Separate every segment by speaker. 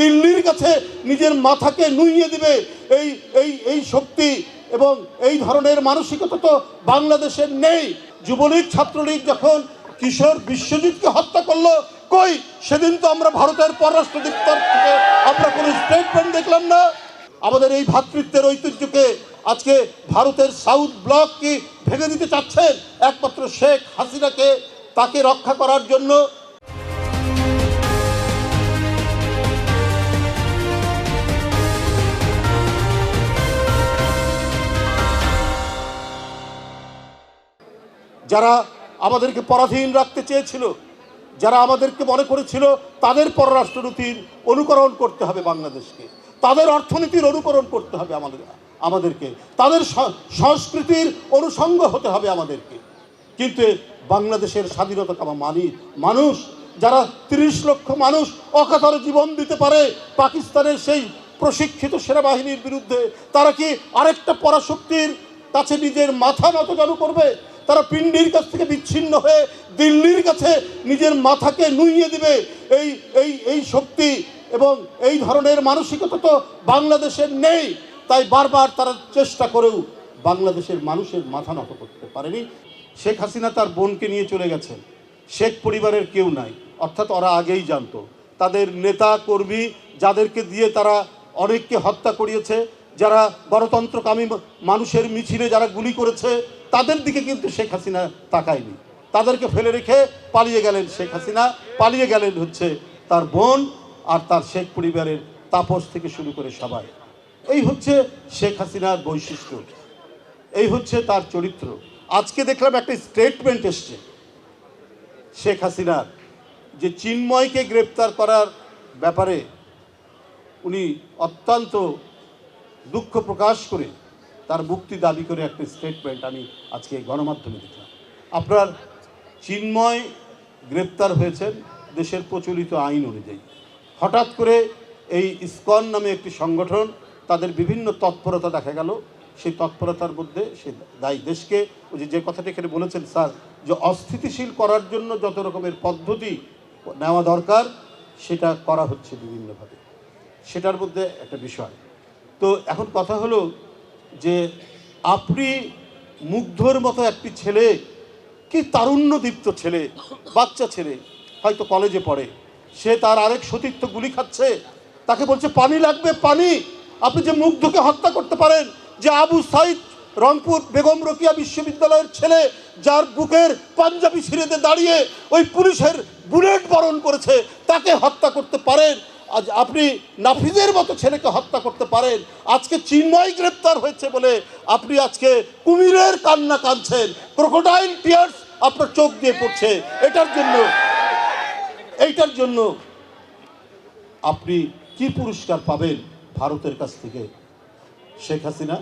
Speaker 1: দিল্লির কাছে নিজের মাথাকে নুইয়ে দিবে। এই এই এই শক্তি এবং এই ধরনের মানসিকতা তো বাংলাদেশের নেই। যুবলীগ, ছাত্রলীগ যখন কিশোর বিশ্বজিৎকে হত্যা করল, কই? সেদিন তো আমরা ভারতের পররাষ্ট্র দপ্তর থেকে আমরা কোনো স্টেটমেন্ট দেখলাম না। আমাদের এই ভাতৃত্বের ঐতিহ্যকে আজকে ভারতের সাউথ ব্লক কি ভেঙে দিতে চাচ্ছেন? একমাত্র শেখ হাসিনাকে তাকে রক্ষা করার জন্য যারা আমাদেরকে পরাধীন রাখতে চেয়েছিল, যারা আমাদেরকে মনে করেছিল তাদের পররাষ্ট্রনীতির অনুকরণ করতে হবে বাংলাদেশকে, তাদের অর্থনীতির অনুকরণ করতে হবে আমাদের, আমাদেরকে, তাদের সংস্কৃতির অনুষঙ্গ হতে হবে আমাদেরকে। কিন্তু বাংলাদেশের স্বাধীনতা কামা মানি, মানুষ, যারা তিরিশ লক্ষ মানুষ অকাতরে জীবন দিতে পারে পাকিস্তানের সেই প্রশিক্ষিত সেনাবাহিনীর বিরুদ্ধে, তারা কি আরেকটা পরাশক্তির কাছে নিজের মাথা নত কেন করবে? তারা পিণ্ডির কাছ থেকে বিচ্ছিন্ন হয়ে দিল্লির কাছে নিজের মাথাকে নুইয়ে দিবে। এই এই এই শক্তি এবং এই ধরনের মানসিকতা তো বাংলাদেশের নেই। তাই বারবার তারা চেষ্টা করেও বাংলাদেশের মানুষের মাথা নত করতে পারেনি। শেখ হাসিনা তার বোনকে নিয়ে চলে গেছেন। শেখ পরিবারের কেউ নাই। অর্থাৎ ওরা আগেই জানতো। তাদের নেতা কর্মী যাদেরকে দিয়ে তারা অনেককে হত্যা করিয়েছে যারা গণতন্ত্রকামী মানুষের মিছিলে যারা গুলি করেছে, তাদের দিকে কিন্তু শেখ হাসিনা তাকায়নি। তাদেরকে ফেলে রেখে পালিয়ে গেলেন শেখ হাসিনা, পালিয়ে গেলেন হচ্ছে তার বোন আর তার শেখ পরিবারের তাপস থেকে শুরু করে সবাই। এই হচ্ছে শেখ হাসিনার বৈশিষ্ট্য। এই হচ্ছে তার চরিত্র। আজকে দেখলাম একটা স্টেটমেন্ট এসছে। শেখ হাসিনার যে চিন্ময়কে গ্রেপ্তার করার ব্যাপারে উনি অত্যন্ত দুঃখ প্রকাশ করে তার মুক্তি দাবি করে একটা স্টেটমেন্ট আমি আজকে গণমাধ্যমে দেখলাম। আপনার চিন্ময় গ্রেপ্তার হয়েছেন দেশের প্রচলিত আইন অনুযায়ী। হঠাৎ করে এই ইসকন নামে একটি সংগঠন তাদের বিভিন্ন তৎপরতা দেখা গেল। সেই তৎপরতার মধ্যে সে দায়ী দেশকে, ওই যে যে কথাটা এখানে বলেছেন স্যার, যে অস্থিতিশীল করার জন্য যত রকমের পদ্ধতি নেওয়া দরকার, সেটা করা হচ্ছে বিভিন্নভাবে। সেটার মধ্যে একটা বিষয় তো এখন কথা হলো যে আপনি মুগ্ধর মতো একটি ছেলে, কি তারুণ্যদীপ্ত ছেলে, বাচ্চা ছেলে, হয়তো কলেজে পড়ে, সে তার আরেক সতীর্থ গুলি খাচ্ছে, তাকে বলছে, পানি লাগবে, পানি। আপনি যে মুগ্ধকে হত্যা করতে পারেন, যে আবু সাইদ রংপুর বেগম রকিয়া বিশ্ববিদ্যালয়ের ছেলে, যার বুকের পাঞ্জাবি সিঁড়িতে দাঁড়িয়ে ওই পুলিশের বুলেট বরণ করেছে, তাকে হত্যা করতে পারেন আজ আপনি নাফিজের মতো ছেলেকে হত্যা করতে পারেন। আজকে চিন্ময় গ্রেপ্তার হয়েছে বলে আপনি আজকে কুমিরের কান্না কাঁদছেন। ক্রোকোডাইল টিয়ার্স আপনার চোখ দিয়ে পড়ছে। এটার জন্য, এইটার জন্য আপনি কি পুরস্কার পাবেন ভারতের কাছ থেকে? শেখ হাসিনা?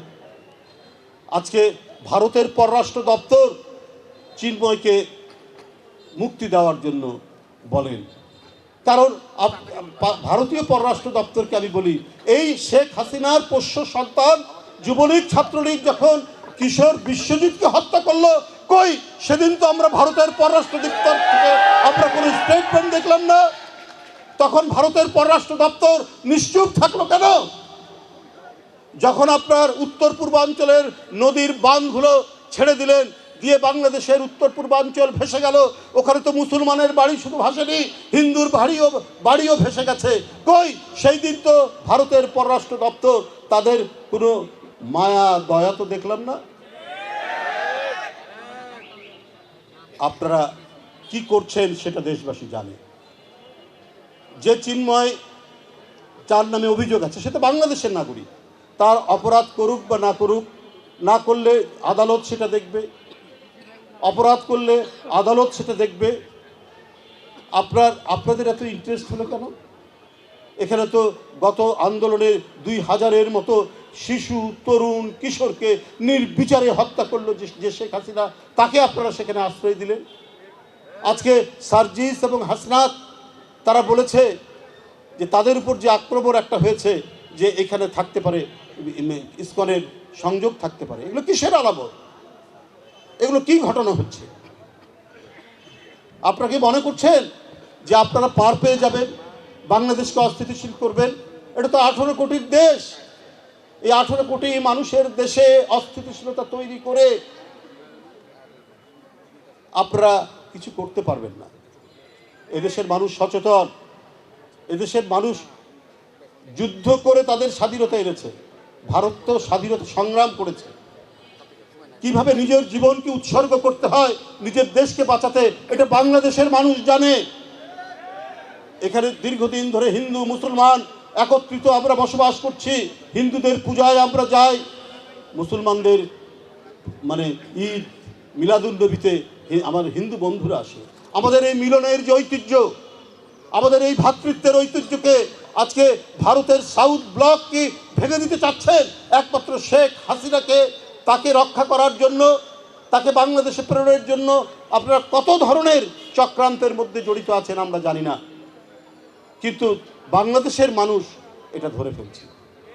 Speaker 1: আজকে ভারতের পররাষ্ট্র দপ্তর চিন্ময়কে মুক্তি দেওয়ার জন্য বলেন। কারণ ভারতীয় পররাষ্ট্র দপ্তরকে আমি বলি, এই শেখ হাসিনার পোষ্য সন্তান যুবলীগ, ছাত্রলীগ যখন কিশোর বিশ্বজিৎকে হত্যা করল, কই? সেদিন তো আমরা ভারতের পররাষ্ট্র দপ্তর থেকে আমরা কোনো স্টেটমেন্ট দেখলাম না। তখন ভারতের পররাষ্ট্র দপ্তর নিশ্চুপ থাকল কেন? যখন আপনার উত্তর পূর্বাঞ্চলের নদীর বাঁধগুলো ছেড়ে দিলেন দিয়ে বাংলাদেশের উত্তর পূর্বাঞ্চল ভেসে গেল। ওখানে তো মুসলমানের বাড়ি শুধু ভাসেনি, হিন্দুর বাড়িও বাড়িও ভেসে গেছে। কই? সেই দিন তো ভারতের পররাষ্ট্র দপ্তর, তাদের কোনো মায়া, দয়া তো দেখলাম না? আপনারা কি করছেন সেটা দেশবাসী জানে। যে চিন্ময় যার নামে অভিযোগ আছে, সে তো বাংলাদেশের নাগরিক। তার অপরাধ করুক বা না করুক, না করলে আদালত সেটা দেখবে। অপরাধ করলে আদালত সেটা দেখবে। আপনার, আপনাদের এত ইন্টারেস্ট হলো কেন? এখানে তো গত আন্দোলনে দুই হাজারের মতো শিশু, তরুণ, কিশোরকে নির্বিচারে হত্যা করল যে শেখ হাসিনা, তাকে আপনারা সেখানে আশ্রয় দিলেন। আজকে সার্জিস এবং হাসনাত, তারা বলেছে যে তাদের উপর যে আক্রমণ একটা হয়েছে, যে এখানে থাকতে পারে ইস্কনের সংযোগ থাকতে পারে, এগুলো কিসের আলামত? এগুলো কি ঘটনা হচ্ছে? আপনারা কি মনে করছেন যে আপনারা পার পেয়ে যাবেন, বাংলাদেশকে অস্থিতিশীল করবেন? এটা তো আঠেরো কোটির দেশ। এই আঠেরো কোটি মানুষের দেশে অস্থিতিশীলতা তৈরি করে আপনারা কিছু করতে পারবেন না। এদেশের মানুষ সচেতন। এদেশের মানুষ যুদ্ধ করে তাদের স্বাধীনতা এনেছে। ভারত তো স্বাধীনতা সংগ্রাম করেছে। কীভাবে নিজের জীবনকে উৎসর্গ করতে হয়, নিজের দেশকে বাঁচাতে, এটা বাংলাদেশের মানুষ জানে। এখানে দীর্ঘদিন ধরে হিন্দু, মুসলমান একত্রিত আমরা বসবাস করছি, হিন্দুদের পূজায় আমরা যাই। মুসলমানদের মানে ঈদ মিলাদুল নবীতে আমার হিন্দু বন্ধুরা আসে। আমাদের এই মিলনের যে ঐতিহ্য, আমাদের এই ভ্রাতৃত্বের ঐতিহ্যকে আজকে ভারতের সাউথ ব্লক কি ভেঙে দিতে চাচ্ছেন? একমাত্র শেখ হাসিনাকে তাকে রক্ষা করার জন্য, তাকে বাংলাদেশে প্রেরণের জন্য আপনারা কত ধরনের চক্রান্তের মধ্যে জড়িত আছেন আমরা জানি না। কিন্তু বাংলাদেশের মানুষ এটা ধরে ফেলছে।